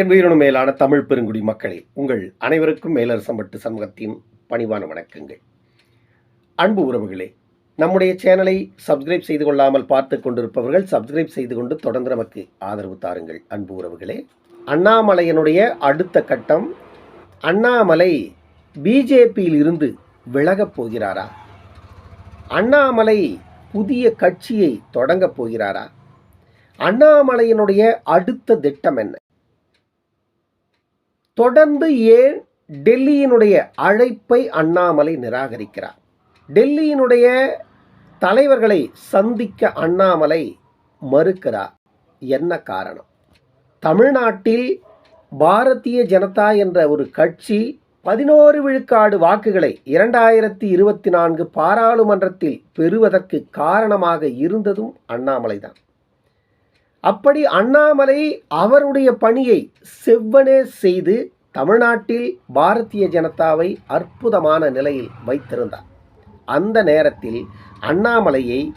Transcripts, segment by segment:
என் உயிரினும் மேலான தமிழ் பெருங்குடி மக்களே உங்கள் அனைவருக்கும் மேலரசம்பட்டு சமூகத்தின் பணிவான வணக்கங்கள். அன்பு உறவுகளே நம்முடைய சேனலை சப்ஸ்கிரைப் செய்து கொள்ளாமல் பார்த்து கொண்டிருப்பவர்கள் சப்ஸ்கிரைப் செய்து கொண்டு தொடர்ந்து நமக்கு ஆதரவு தாருங்கள். அன்பு உறவுகளே அண்ணாமலையினுடைய அடுத்த கட்டம் அண்ணாமலை பிஜேபியில் இருந்து விலகப் போகிறாரா? அண்ணாமலை புதிய கட்சியை தொடங்கப் போகிறாரா? அண்ணாமலையினுடைய அடுத்த திட்டம் என்ன? தொடர்ந்து ஏன் டெல்லியினுடைய அழைப்பை அண்ணாமலை நிராகரிக்கிறார்? டெல்லியினுடைய தலைவர்களை சந்திக்க அண்ணாமலை மறுக்கிறார். என்ன காரணம்? தமிழ்நாட்டில் பாரதிய ஜனதா என்ற ஒரு கட்சி பதினோரு விழுக்காடு வாக்குகளை இரண்டாயிரத்தி இருபத்தி நான்கு பாராளுமன்றத்தில் பெறுவதற்கு காரணமாக இருந்ததும் அண்ணாமலை தான் அப்படி அண்ணாமலை அவருடைய பணியை செவ்வனே செய்து தமிழ்நாட்டில் பாரதிய ஜனதாவை அற்புதமான நிலையில் வைத்திருந்தார். அந்த நேரத்தில் அண்ணாமலையை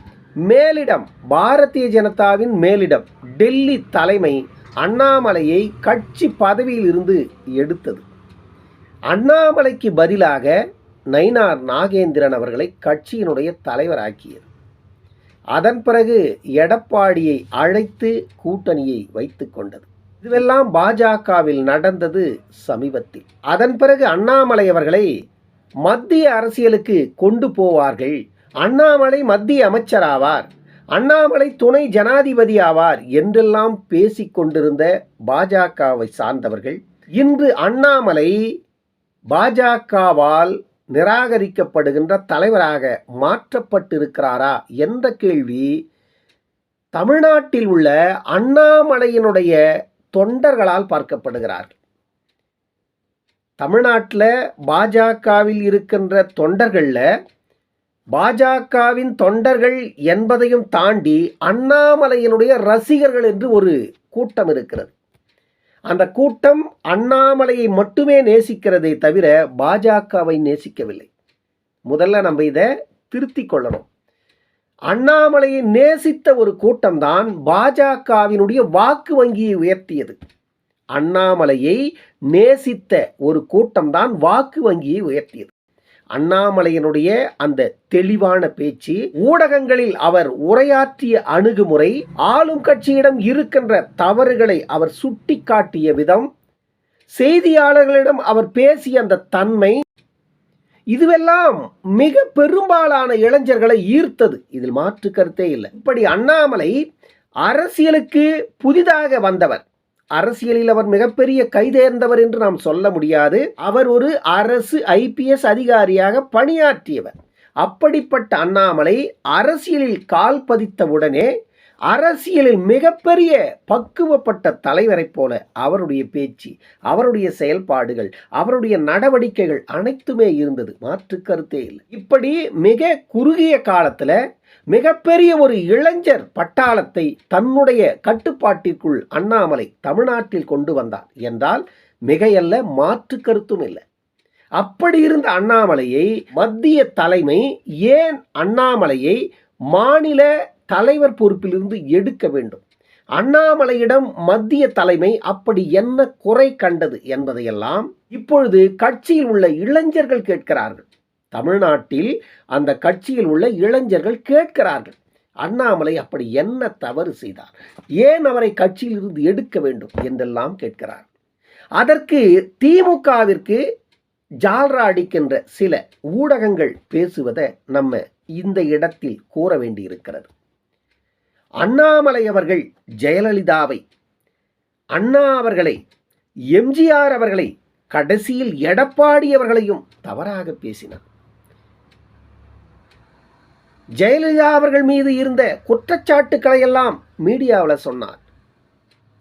மேலிடம் பாரதிய ஜனதாவின் மேலிடம் டெல்லி தலைமை அண்ணாமலையை கட்சி பதவியில் இருந்து எடுத்தது. அண்ணாமலைக்கு பதிலாக நயினார் நாகேந்திரன் அவர்களை கட்சியினுடைய தலைவராக்கியது. அதன் பிறகு எடப்பாடியை அழைத்து கூட்டணியை வைத்து கொண்டது. இதுவெல்லாம் பாஜகவில் நடந்தது சமீபத்தில். அதன் பிறகு அண்ணாமலை அவர்களை மத்திய அரசியலுக்கு கொண்டு போவார்கள். அண்ணாமலை மத்திய அமைச்சராவார் அண்ணாமலை துணை ஜனாதிபதி ஆவார் என்றெல்லாம் பேசிக் கொண்டிருந்த பாஜகவை சார்ந்தவர்கள் இன்று அண்ணாமலை பாஜகவால் நிராகரிக்கப்படுகின்ற தலைவராக மாற்றப்பட்டிருக்கிறாரா என்ற கேள்வி தமிழ்நாட்டில் உள்ள அண்ணாமலையினுடைய தொண்டர்களால் பார்க்கப்படுகிறார்கள். தமிழ்நாட்டில் பாஜகவில் இருக்கின்ற தொண்டர்களில் பாஜகவின் தொண்டர்கள் என்பதையும் தாண்டி அண்ணாமலையினுடைய ரசிகர்கள் என்று ஒரு கூட்டம் இருக்கிறது. அந்த கூட்டம் அண்ணாமலையை மட்டுமே நேசிக்கிறதே தவிர பாஜகவை நேசிக்கவில்லை. முதல்ல நம்ம இதை திருத்தி கொள்ளணும். அண்ணாமலையை நேசித்த ஒரு கூட்டம்தான் பாஜகவினுடைய வாக்கு வங்கியை உயர்த்தியது. அண்ணாமலையை நேசித்த ஒரு கூட்டம்தான் வாக்கு வங்கியை உயர்த்தியது. அண்ணாமலையினுடைய அந்த தெளிவான பேச்சு ஊடகங்களில் அவர் உரையாற்றிய அணுகுமுறை ஆளும் கட்சியிடம் இருக்கின்ற தவறுகளை அவர் சுட்டிக்காட்டிய விதம் செய்தியாளர்களிடம் அவர் பேசிய அந்த தன்மை இதுவெல்லாம் மிக பெரும்பாலான இளைஞர்களை ஈர்த்தது. இதில் மாற்று கருத்தே இல்லை. இப்படி அண்ணாமலை அரசியலுக்கு புதிதாக வந்தவர். அரசியலில் அவர் மிகப்பெரிய கைதேர்ந்தவர் என்று நாம் சொல்ல முடியாது. அவர் ஒரு அரசு ஐபிஎஸ் அதிகாரியாக பணியாற்றியவர். அப்படிப்பட்ட அண்ணாமலை அரசியலில் கால் பதித்தவுடனே அரசியலில் மிகப்பெரிய பக்குவப்பட்ட தலைவரைப் போல அவருடைய பேச்சு அவருடைய செயல்பாடுகள் அவருடைய நடவடிக்கைகள் அனைத்துமே இருந்தது. மாற்று கருத்தே இல்லை. இப்படி மிக குறுகிய காலத்தில் மிகப்பெரிய ஒரு இளைஞர் பட்டாளத்தை தன்னுடைய கட்டுப்பாட்டிற்குள் அண்ணாமலை தமிழ்நாட்டில் கொண்டு வந்தார் என்றால் மிகையல்ல மாற்று கருத்தும் இல்லை. அப்படி இருந்த அண்ணாமலையை மத்திய தலைமை ஏன் அண்ணாமலையை மாநில தலைவர் பொறுப்பிலிருந்து எடுக்க வேண்டும். அண்ணாமலையிடம் மத்திய தலைமை அப்படி என்ன குறை கண்டது என்பதையெல்லாம் இப்பொழுது கட்சியில் உள்ள இளைஞர்கள் கேட்கிறார்கள். தமிழ்நாட்டில் அந்த கட்சியில் உள்ள இளைஞர்கள் கேட்கிறார்கள். அண்ணாமலை அப்படி என்ன தவறு செய்தார்? ஏன் அவரை கட்சியில் இருந்து எடுக்க வேண்டும் என்றெல்லாம் கேட்கிறார். அதற்கு திமுகவிற்கு ஜால்ரா அடிக்கின்ற சில ஊடகங்கள் பேசுவதை நம்ம இந்த இடத்தில் கூற வேண்டியிருக்கிறது. அண்ணாமலை அவர்கள் ஜெயலலிதாவை. அண்ணா அவர்களை எம்ஜிஆர் அவர்களை கடைசியில் எடப்பாடி அவர்களையும் தவறாக பேசினார். ஜெயலலிதா அவர்கள் மீது இருந்த குற்றச்சாட்டுக்களை எல்லாம் மீடியாவில் சொன்னார்.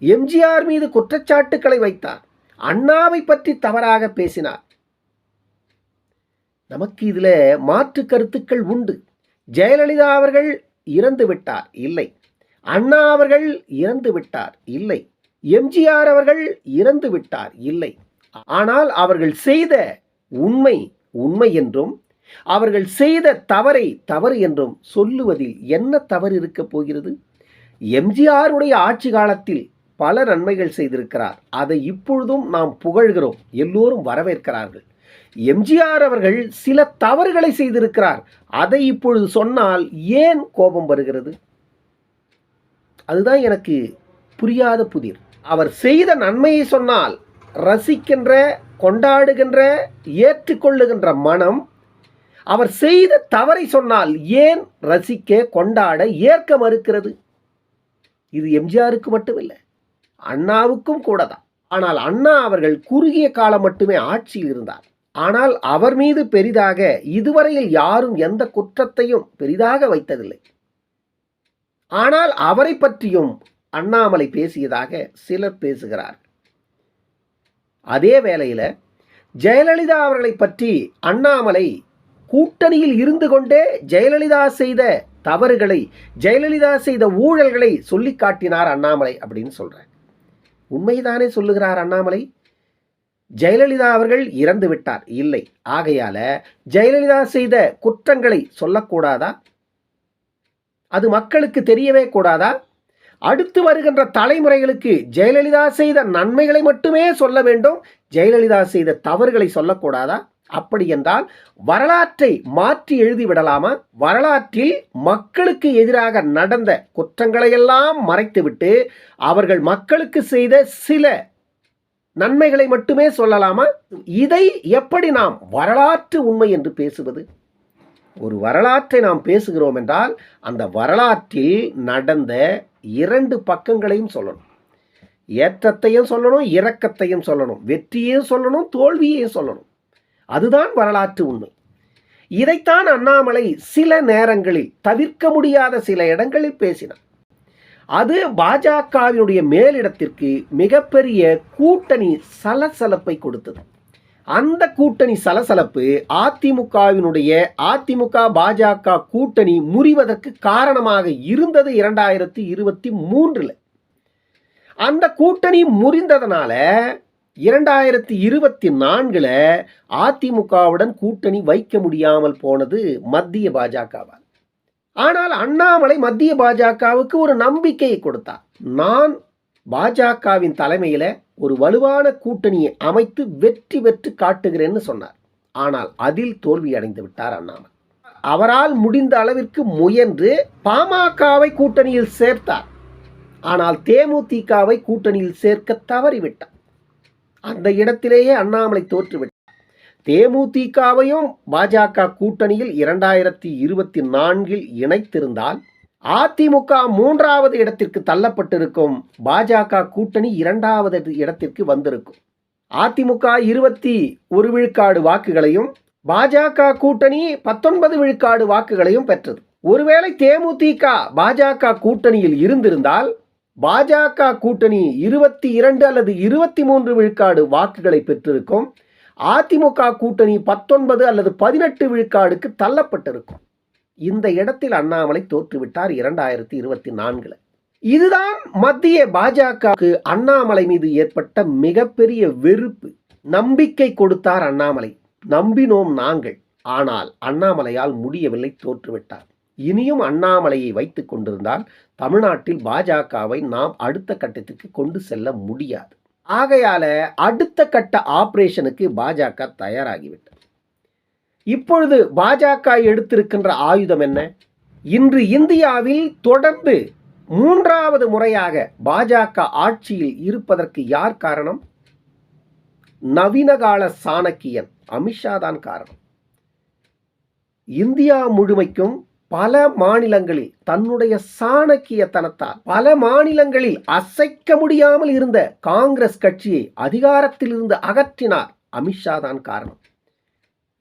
எம்ஜிஆர் மீது குற்றச்சாட்டுக்களை வைத்தார். அண்ணாவை பற்றி தவறாக பேசினார். நமக்கு இதில் மாற்று கருத்துக்கள் உண்டு. ஜெயலலிதா அவர்கள் இறந்து விட்டார் இல்லை. அண்ணா அவர்கள் இறந்து விட்டார். இல்லை. எம்ஜிஆர் அவர்கள் இறந்து விட்டார். இல்லை. ஆனால் அவர்கள் செய்த உண்மை உண்மை என்றும் அவர்கள் செய்த தவறை தவறு என்றும் சொல்லுவதில் என்ன தவறு இருக்கப் போகிறது? எம்ஜிஆருடைய ஆட்சி காலத்தில் பல நன்மைகள் செய்திருக்கிறார். அதை இப்பொழுதும் நாம் புகழ்கிறோம். எல்லோரும் வரவேற்கிறார்கள். எம்ஜிஆர் அவர்கள் சில தவறுகளை செய்திருக்கிறார். அதை இப்பொழுது சொன்னால் ஏன் கோபம் வருகிறது? அதுதான் எனக்கு புரியாத புதிர். அவர் செய்த நன்மையை சொன்னால் ரசிக்கின்ற கொண்டாடுகின்ற ஏற்றுக்கொள்ளுகின்ற மனம் அவர் செய்த தவறை சொன்னால் ஏன் ரசிக்க கொண்டாட ஏற்க மறுக்கிறது? இது எம்ஜிஆருக்கு மட்டுமில்லை அண்ணாவுக்கும் கூட தான் ஆனால் அண்ணா அவர்கள் குறுகிய காலம் மட்டுமே ஆட்சியில் இருந்தார். ஆனால் அவர் மீது பெரிதாக இதுவரையில் யாரும் எந்த குற்றத்தையும் பெரிதாக வைத்ததில்லை. ஆனால் அவரை பற்றியும் அண்ணாமலை பேசியதாக சிலர் பேசுகிறார். அதே வேளையில் ஜெயலலிதா அவர்களை பற்றி அண்ணாமலை கூட்டணியில் இருந்து கொண்டே ஜெயலலிதா செய்த தவறுகளை ஜெயலலிதா செய்த ஊழல்களை சொல்லி காட்டினார் அண்ணாமலை அப்படின்னு சொல்கிறார் உண்மைதானே சொல்லுகிறார் அண்ணாமலை? ஜெயலலிதா அவர்கள் இறந்து விட்டார் இல்லை. ஆகையால ஜெயலலிதா செய்த குற்றங்களை சொல்லக்கூடாதா? அது மக்களுக்கு தெரியவே கூடாதா? அடுத்து வருகின்ற தலைமுறைகளுக்கு ஜெயலலிதா செய்த நன்மைகளை மட்டுமே சொல்ல வேண்டும். ஜெயலலிதா செய்த தவறுகளை சொல்லக்கூடாதா? அப்படி என்றால் வரலாற்றை மாற்றி எழுதிவிடலாமா வரலாற்றில் மக்களுக்கு எதிராக நடந்த குற்றங்களையெல்லாம் மறைத்துவிட்டு அவர்கள் மக்களுக்கு செய்த சில நன்மைகளை மட்டுமே சொல்லலாமா? இதை எப்படி நாம் வரலாற்று உண்மை என்று பேசுவது? ஒரு வரலாற்றை நாம் பேசுகிறோம் என்றால் அந்த வரலாற்றில் நடந்த இரண்டு பக்கங்களையும் சொல்லணும். ஏற்றத்தையும் சொல்லணும் இரக்கத்தையும் சொல்லணும். வெற்றியையும் சொல்லணும் தோல்வியையும் சொல்லணும். அதுதான் வரலாற்று உண்மை. இதைத்தான் அண்ணாமலை சில நேரங்களில் தவிர்க்க முடியாத சில இடங்களில் பேசினார். அது பாஜகவினுடைய மேலிடத்திற்கு மிகப்பெரிய கூட்டணி சலசலப்பை கொடுத்தது. அந்த கூட்டணி சலசலப்பு அதிமுகவினுடைய அதிமுக பாஜக கூட்டணி முறிவதற்கு காரணமாக இருந்தது இரண்டாயிரத்தி இருபத்தி மூன்றில். அந்த கூட்டணி முறிந்ததனால இரண்டாயிரத்தி இருபத்தி நான்கில் அதிமுகவுடன் கூட்டணி வைக்க முடியாமல் போனது மத்திய பாஜகவால். ஆனால் அண்ணாமலை மத்திய பாஜகவுக்கு ஒரு நம்பிக்கையை கொடுத்தார். நான் பாஜகவின் தலைமையில் ஒரு வலுவான கூட்டணியை அமைத்து வெற்றி பெற்று காட்டுகிறேன்னு சொன்னார். ஆனால் அதில் தோல்வி அடைந்து விட்டார் அண்ணாமலை. அவரால் முடிந்த அளவிற்கு முயன்று பாமகவை கூட்டணியில் சேர்த்தார். ஆனால் தேமுதிகவை கூட்டணியில் சேர்க்க தவறிவிட்டார். அந்த இடத்திலேயே அண்ணாமலை தோற்றுவிட்டார். தேமுதிகவையும் பாஜக கூட்டணியில் இரண்டாயிரத்தி இருபத்தி நான்கில் இணைத்திருந்தால் அதிமுக மூன்றாவது இடத்திற்கு தள்ளப்பட்டிருக்கும் பாஜக கூட்டணி இரண்டாவது இடத்திற்கு வந்திருக்கும். அதிமுக இருபத்தி ஒரு விழுக்காடு வாக்குகளையும் பாஜக கூட்டணி பத்தொன்பது விழுக்காடு வாக்குகளையும் பெற்றது. ஒருவேளை தேமுதிக பாஜக கூட்டணியில் இருந்திருந்தால் பாஜக கூட்டணி இருபத்தி இரண்டு அல்லது இருபத்தி மூன்று விழுக்காடு வாக்குகளை பெற்றிருக்கும். அதிமுக கூட்டணி பத்தொன்பது அல்லது பதினெட்டு விழுக்காடுக்கு தள்ளப்பட்டிருக்கும். இந்த இடத்தில் அண்ணாமலை தோற்றுவிட்டார் இரண்டாயிரத்தி இருபத்தி நான்கில். இதுதான் மத்திய பாஜகவுக்கு அண்ணாமலை மீது ஏற்பட்ட மிகப்பெரிய வெறுப்பு. நம்பிக்கை கொடுத்தார் அண்ணாமலை. நம்பினோம் நாங்கள். ஆனால் அண்ணாமலையால் முடியவில்லை தோற்றுவிட்டார். இனியும் அண்ணாமலையை வைத்துக் கொண்டிருந்தால் தமிழ்நாட்டில் பாஜகவை நாம் அடுத்த கட்டத்துக்கு கொண்டு செல்ல முடியாது. ஆகையால அடுத்த கட்ட ஆபரேஷனுக்கு பாஜக தயாராகிவிட்டது. இப்பொழுது பாஜக எடுத்திருக்கின்ற ஆயுதம் என்ன? இன்று இந்தியாவில் தொடர்ந்து மூன்றாவது முறையாக பாஜக ஆட்சியில் இருப்பதற்கு யார் காரணம்? நவீனகால சாணக்கியன் அமித்ஷா தான் காரணம். இந்தியா முழுமைக்கும் பல மாநிலங்களில் தன்னுடைய சாணக்கியத்தனத்தால் பல மாநிலங்களில் அசைக்க முடியாமல் இருந்த காங்கிரஸ் கட்சியை அதிகாரத்தில் இருந்து அகற்றினார் அமித்ஷா தான் காரணம்.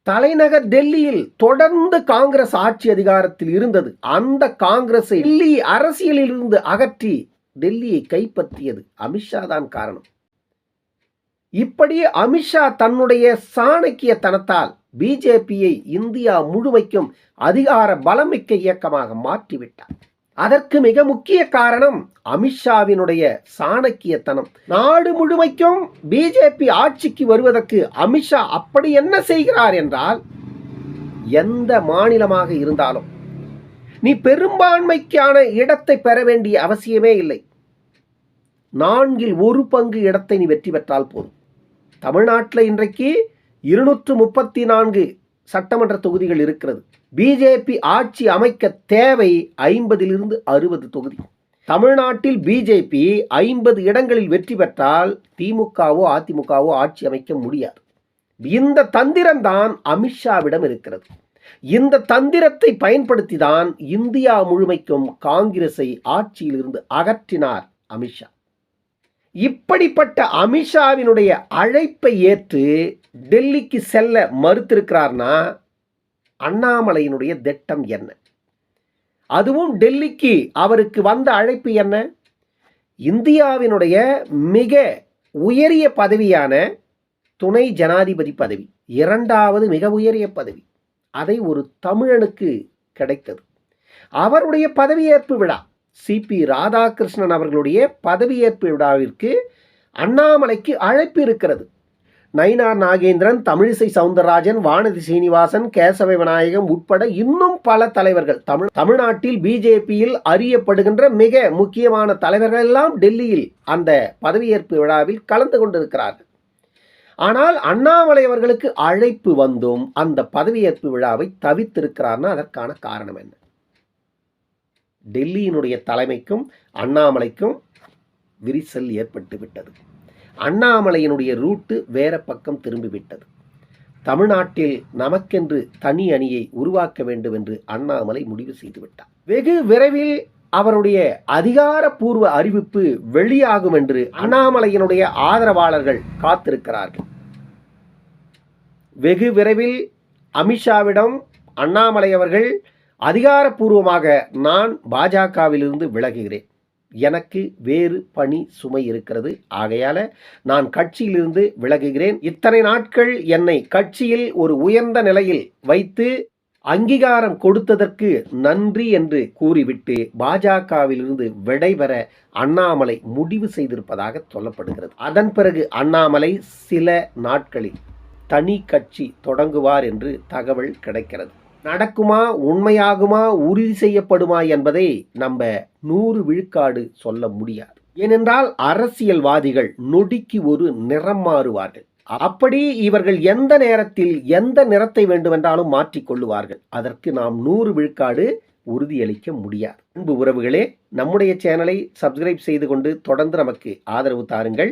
தலைநகர் டெல்லியில் தொடர்ந்து காங்கிரஸ் ஆட்சி அதிகாரத்தில் இருந்தது. அந்த காங்கிரஸை டெல்லி அரசியலில் இருந்து அகற்றி டெல்லியை கைப்பற்றியது அமித்ஷா தான் காரணம். இப்படி அமித்ஷா தன்னுடைய சாணக்கியத்தனத்தால் பிஜேபியை இந்தியா முழுமைக்கும் அதிகார பலமிக்க இயக்கமாக மாற்றிவிட்டார். அதற்கு மிக முக்கிய காரணம் அமித்ஷாவினுடைய சாணக்கியத்தனம். நாடு முழுமைக்கும் பிஜேபி ஆட்சிக்கு வருவதற்கு அமித்ஷா அப்படி என்ன செய்கிறார் என்றால் எந்த மாநிலமாக இருந்தாலும் நீ பெரும்பான்மைக்கான இடத்தை பெற வேண்டிய அவசியமே இல்லை. நான்கில் ஒரு பங்கு இடத்தை நீ வெற்றி பெற்றால் போதும். தமிழ்நாட்டில் இன்றைக்கு இருநூற்று முப்பத்தி நான்கு சட்டமன்ற தொகுதிகள் இருக்கிறது. பிஜேபி ஆட்சி அமைக்க தேவை ஐம்பதிலிருந்து அறுபது தொகுதி. தமிழ்நாட்டில் பிஜேபி ஐம்பது இடங்களில் வெற்றி பெற்றால் திமுகவோ அதிமுகவோ ஆட்சி அமைக்க முடியாது. இந்த தந்திரம்தான் அமித்ஷாவிடம் இருக்கிறது. இந்த தந்திரத்தை பயன்படுத்தி தான் இந்தியா முழுமைக்கும் காங்கிரஸை ஆட்சியிலிருந்து அகற்றினார் அமித்ஷா. இப்படிப்பட்ட அமித்ஷாவினுடைய அழைப்பை ஏற்று டெல்லிக்கு செல்ல மறுத்திருக்கிறார்னா அண்ணாமலையினுடைய திட்டம் என்ன? அதுவும் டெல்லிக்கு அவருக்கு வந்த அழைப்பு என்ன? இந்தியாவினுடைய மிக உயரிய பதவியான துணை ஜனாதிபதி பதவி இரண்டாவது மிக உயரிய பதவி அதை ஒரு தமிழனுக்கு கிடைத்தது. அவருடைய பதவியேற்பு விழா சிபி ராதாகிருஷ்ணன் அவர்களுடைய பதவியேற்பு விழாவிற்கு அண்ணாமலைக்கு அழைப்பு இருக்கிறது. நயினார் நாகேந்திரன் தமிழிசை சவுந்தரராஜன் வானதி சீனிவாசன் கேசவ விநாயகம் உட்பட இன்னும் பல தலைவர்கள். தமிழ் தமிழ்நாட்டில் பிஜேபியில் அறியப்படுகின்ற மிக முக்கியமான தலைவர்கள் எல்லாம் டெல்லியில் அந்த பதவியேற்பு விழாவில் கலந்து கொண்டிருக்கிறார்கள். ஆனால் அண்ணாமலை அவர்களுக்கு அழைப்பு வந்தும் அந்த பதவியேற்பு விழாவை தவித்திருக்கிறார்னா அதற்கான காரணம் என்ன? டெல்லியினுடைய தலைமைக்கும் அண்ணாமலைக்கும் விரிசல் ஏற்பட்டு விட்டது. அண்ணாமலையினுடைய ரூட்டு வேற பக்கம் திரும்பிவிட்டது. தமிழ்நாட்டில் நமக்கென்று தனி அணியை உருவாக்க வேண்டும் என்று அண்ணாமலை முடிவு செய்துவிட்டார். வெகு விரைவில் அவருடைய அதிகாரப்பூர்வ அறிவிப்பு வெளியாகும் என்று அண்ணாமலையினுடைய ஆதரவாளர்கள் காத்திருக்கிறார்கள். வெகு விரைவில் அமித்ஷாவிடம் அண்ணாமலை அவர்கள் அதிகாரப்பூர்வமாக நான் பாஜகவிலிருந்து விலகுகிறேன். எனக்கு வேறு பணி சுமை இருக்கிறது. ஆகையால நான் கட்சியிலிருந்து விலகுகிறேன். இத்தனை நாட்கள் என்னை கட்சியில் ஒரு உயர்ந்த நிலையில் வைத்து அங்கீகாரம் கொடுத்ததற்கு நன்றி என்று கூறிவிட்டு பாஜகவிலிருந்து விடைபெற அண்ணாமலை முடிவு செய்திருப்பதாக சொல்லப்படுகிறது. அதன் பிறகு அண்ணாமலை சில நாட்களில் தனி கட்சி தொடங்குவார் என்று தகவல் கிடைக்கிறது. நடக்குமா உண்மையாகுமா உறுதி செய்யப்படுமா என்பதை நம்ம நூறு விழுக்காடு சொல்ல முடியாது. ஏனென்றால் அரசியல்வாதிகள் நொடிக்கு ஒரு நிறம் மாறுவார்கள். அப்படி இவர்கள் எந்த நேரத்தில் எந்த நிறத்தை வேண்டுமென்றாலும் மாற்றிக்கொள்ளுவார்கள் அதற்கு நாம் நூறு விழுக்காடு உறுதியளிக்க முடியாது. அன்பு உறவுகளே நம்முடைய சேனலை சப்ஸ்கிரைப் செய்து கொண்டு தொடர்ந்து நமக்கு ஆதரவு தாருங்கள்.